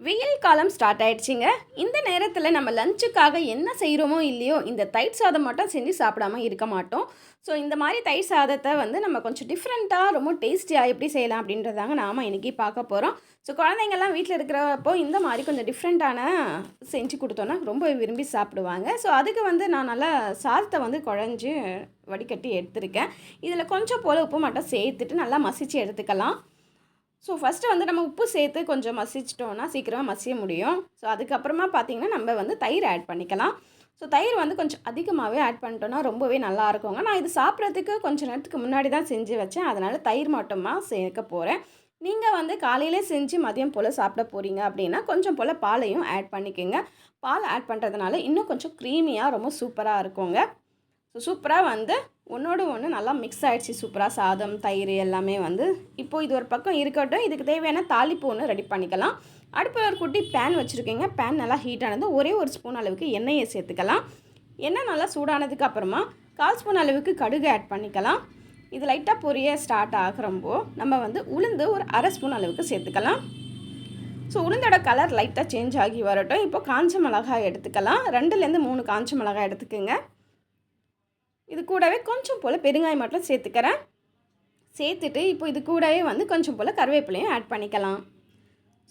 வெயில் காலம் ஸ்டார்ட் ஆயிடுச்சுங்க. இந்த நேரத்தில் நம்ம லஞ்சுக்காக என்ன செய்கிறோமோ இல்லையோ இந்த தயிர் சாதம் மட்டும் செஞ்சு சாப்பிடாம இருக்க மாட்டோம். ஸோ இந்த மாதிரி தயிர் சாதத்தை வந்து நம்ம கொஞ்சம் டிஃப்ரெண்ட்டாக ரொம்ப டேஸ்டியாக எப்படி செய்யலாம் அப்படின்றதாங்க நாம் இன்றைக்கி பார்க்க போகிறோம் ஸோ குழந்தைங்கள்லாம் வீட்டில் இருக்கிறப்போ இந்த மாதிரி கொஞ்சம் டிஃப்ரெண்ட்டான செஞ்சு கொடுத்தோன்னா ரொம்ப விரும்பி சாப்பிடுவாங்க. ஸோ அதுக்கு வந்து நான் நல்லா சாதத்தை வந்து குழஞ்சி வடிகட்டி எடுத்திருக்கேன். இதில் கொஞ்சம் போல் உப்பு மட்டும் சேர்த்துட்டு நல்லா மசிச்சு எடுத்துக்கலாம். ஸோ ஃபஸ்ட்டு வந்து நம்ம உப்பு சேர்த்து கொஞ்சம் மசிச்சிட்டோம்னா சீக்கிரமாக மசிய முடியும். ஸோ அதுக்கப்புறமா பார்த்திங்கன்னா நம்ம வந்து தயிர் ஆட் பண்ணிக்கலாம். ஸோ தயிர் வந்து கொஞ்சம் அதிகமாகவே ஆட் பண்ணிட்டோன்னா ரொம்பவே நல்லா இருக்குங்க. நான் இது சாப்பிட்றதுக்கு கொஞ்சம் நேரத்துக்கு முன்னாடி தான் செஞ்சு வச்சேன். அதனால் தயிர் மட்டுமா சேர்க்க போகிறேன் நீங்கள் வந்து காலையிலே செஞ்சு மதியம் போல் சாப்பிட போகிறீங்க அப்படின்னா கொஞ்சம் போல் பாலையும் ஆட் பண்ணிக்கோங்க. பால் ஆட் பண்ணுறதுனால இன்னும் கொஞ்சம் க்ரீமியாக ரொம்ப சூப்பராக இருக்குங்க. ஸோ சூப்பராக வந்து ஒன்றோடு ஒன்று நல்லா மிக்ஸ் ஆகிடுச்சு சூப்பராக சாதம் தயிர் எல்லாமே வந்து. இப்போது இது ஒரு பக்கம் இருக்கட்டும். இதுக்கு தேவையான தாளிப்பு ஒன்று ரெடி பண்ணிக்கலாம். அடுப்பில் ஒரு குட்டி பேன் வச்சுருக்கீங்க. பேன் நல்லா ஹீட் ஆனது ஒரே ஒரு ஸ்பூன் அளவுக்கு எண்ணெயை சேர்த்துக்கலாம். எண்ணெய் நல்லா சூடானதுக்கு அப்புறமா கால் ஸ்பூன் அளவுக்கு கடுகு ஆட் பண்ணிக்கலாம். இது லைட்டாக பொரிய ஸ்டார்ட் ஆகிறப்போ நம்ம வந்து உளுந்து ஒரு அரை ஸ்பூன் அளவுக்கு சேர்த்துக்கலாம். ஸோ உளுந்தோட கலர் லைட்டாக சேஞ்ச் ஆகி வரட்டும். இப்போ காஞ்ச மிளகாய் எடுத்துக்கலாம். ரெண்டுலேருந்து மூணு காஞ்ச மிளகாய் எடுத்துக்கோங்க. இது கூடவே கொஞ்சம் போல் பெருங்காயம் மட்டும் சேர்த்துக்கிறேன். சேர்த்துட்டு இப்போ இது கூடவே வந்து கொஞ்சம் போல் கருவேப்பிலையும் ஆட் பண்ணிக்கலாம்.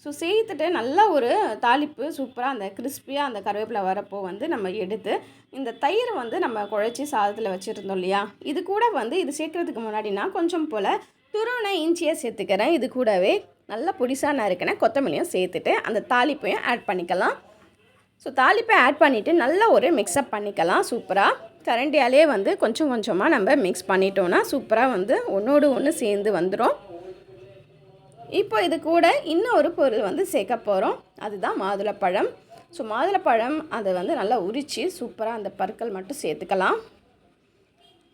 ஸோ சேர்த்துட்டு நல்லா ஒரு தாளிப்பு சூப்பராக அந்த கிறிஸ்பியாக அந்த கருவேப்பிலை வரப்போ வந்து நம்ம எடுத்து இந்த தயிர் வந்து நம்ம குழச்சி சாதத்தில் வச்சுருந்தோம் இல்லையா? இது கூட வந்து இது சேர்க்குறதுக்கு முன்னாடி நான் கொஞ்சம் போல் துருவனை இஞ்சியை சேர்த்துக்கிறேன். இது கூடவே நல்லா பொடிசாக நறுக்கின கொத்தமல்லியும் சேர்த்துட்டு அந்த தாளிப்பையும் ஆட் பண்ணிக்கலாம். ஸோ தாளிப்பை ஆட் பண்ணிவிட்டு நல்லா ஒரு மிக்ஸ்அப் பண்ணிக்கலாம் சூப்பராக கரண்டியாலே வந்து கொஞ்சம் கொஞ்சமாக நம்ம மிக்ஸ் பண்ணிட்டோன்னா சூப்பராக வந்து ஒன்றோடு ஒன்று சேர்ந்து வந்துடும் இப்போ இது கூட இன்னும் ஒரு பொருள் வந்து சேர்க்க போகிறோம் அதுதான் மாதுளப்பழம். ஸோ மாதுளப்பழம் அதை வந்து நல்லா உரித்து சூப்பராக அந்த பற்கள் மட்டும் சேர்த்துக்கலாம்.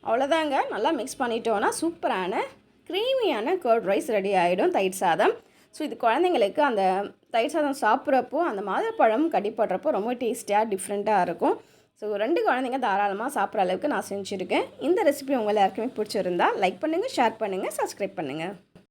அவ்வளோதாங்க நல்லா மிக்ஸ் பண்ணிட்டோன்னா சூப்பரான க்ரீமியான கர்ட் ரைஸ் ரெடி ஆகிடும் தயிர் சாதம். ஸோ இது குழந்தைங்களுக்கு அந்த தயிர் சாதம் சாப்பிட்றப்போ அந்த மாதுளப்பழம் கடிப்படுறப்போ ரொம்ப டேஸ்டியாக டிஃப்ரெண்ட்டாக இருக்கும். ஸோ ரெண்டு குழந்தைங்க தாராளமாக சாப்பிட்ற அளவுக்கு நான் செஞ்சுருக்கேன். இந்த ரெசிபி உங்கள் எல்லாருக்குமே பிடிச்சிருந்தா லைக் பண்ணுங்கள் ஷேர் பண்ணுங்கள் சப்ஸ்கிரைப் பண்ணுங்கள்